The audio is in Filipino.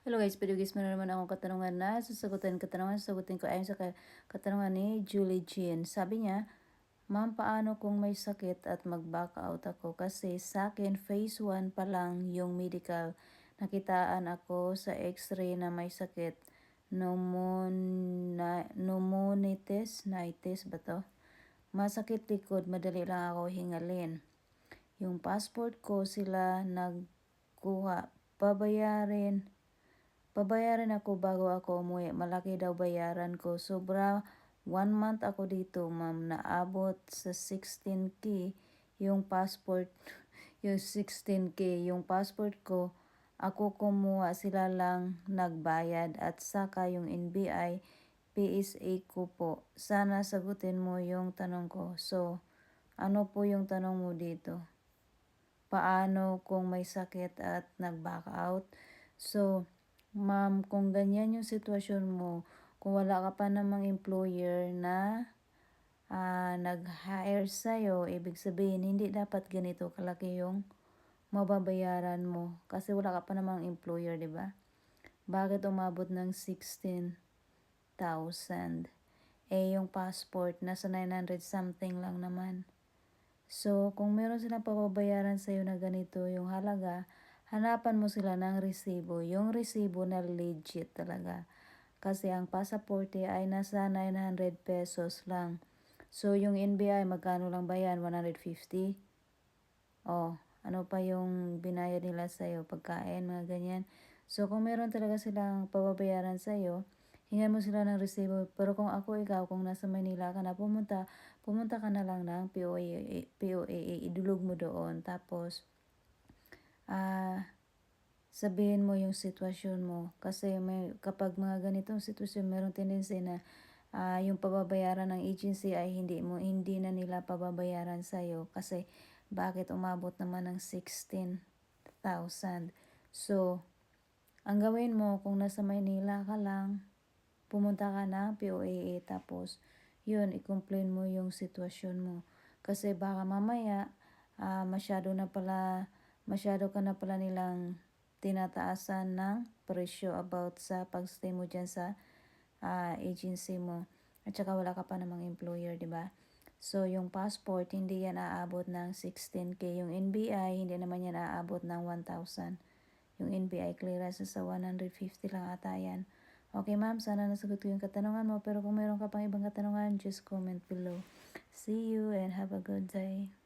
Hello guys, video guys, meron naman akong katanungan na sasagutin katanungan, sasagutin ko ayon sa katanungan ni Julie Jean. Sabi niya, Ma'am, paano kung may sakit at mag-back out ako? Kasi sa akin, phase 1 pa lang yung medical. Nakitaan ako sa x-ray na may sakit. Pneumonitis, nitis ba to? Masakit likod, madali lang ako hingalin. Yung passport ko sila nagkuha, pabayarin Pabayaran ako bago ako umuwi. Malaki daw bayaran ko. Sobra, one month ako dito, ma'am. Naabot sa 16k yung passport. Yung 16k yung passport ko. Ako kumuha sila lang nagbayad at saka yung NBI PSA ko po. Sana sagutin mo yung tanong ko. So, ano po yung tanong mo dito? Paano kung may sakit at nag-back out? So, Ma'am, kung ganyan yung sitwasyon mo, kung wala ka pa namang employer na uh, nag-hire sa'yo, ibig sabihin, hindi dapat ganito kalaki yung mababayaran mo. Kasi wala ka pa namang employer, di ba? Bakit umabot ng 16,000? Eh, yung passport, nasa 900 something lang naman. So, kung meron silang pababayaran sa'yo na ganito yung halaga, hanapan mo sila ng resibo. Yung resibo na legit talaga. Kasi ang pasaporte ay nasa 900 pesos lang. So, yung NBI, magkano lang ba yan? 150? Oh, ano pa yung binayad nila sa'yo? Pagkain, mga ganyan. So, kung meron talaga silang pababayaran sa'yo, hingan mo sila ng resibo. Pero kung ako, ikaw, kung nasa Manila ka na pumunta, pumunta ka na lang ng POA, POA, idulog mo doon. Tapos, uh, sabihin mo yung sitwasyon mo. Kasi may, kapag mga ganitong sitwasyon, meron tendency na uh, yung pababayaran ng agency ay hindi mo hindi na nila pababayaran sa iyo kasi bakit umabot naman ng 16,000. So, ang gawin mo kung nasa Maynila ka lang, pumunta ka na POAA tapos yun, i-complain mo yung sitwasyon mo. Kasi baka mamaya uh, masyado na pala masyado ka na pala nilang tinataasan ng presyo about sa pagstay mo dyan sa uh, agency mo. At saka wala ka pa namang employer, di ba? So, yung passport, hindi yan aabot ng 16K. Yung NBI, hindi naman yan aabot ng 1,000. Yung NBI clearance sa 150 lang ata yan. Okay, ma'am, sana nasagot ko yung katanungan mo. Pero kung mayroon ka pang ibang katanungan, just comment below. See you and have a good day.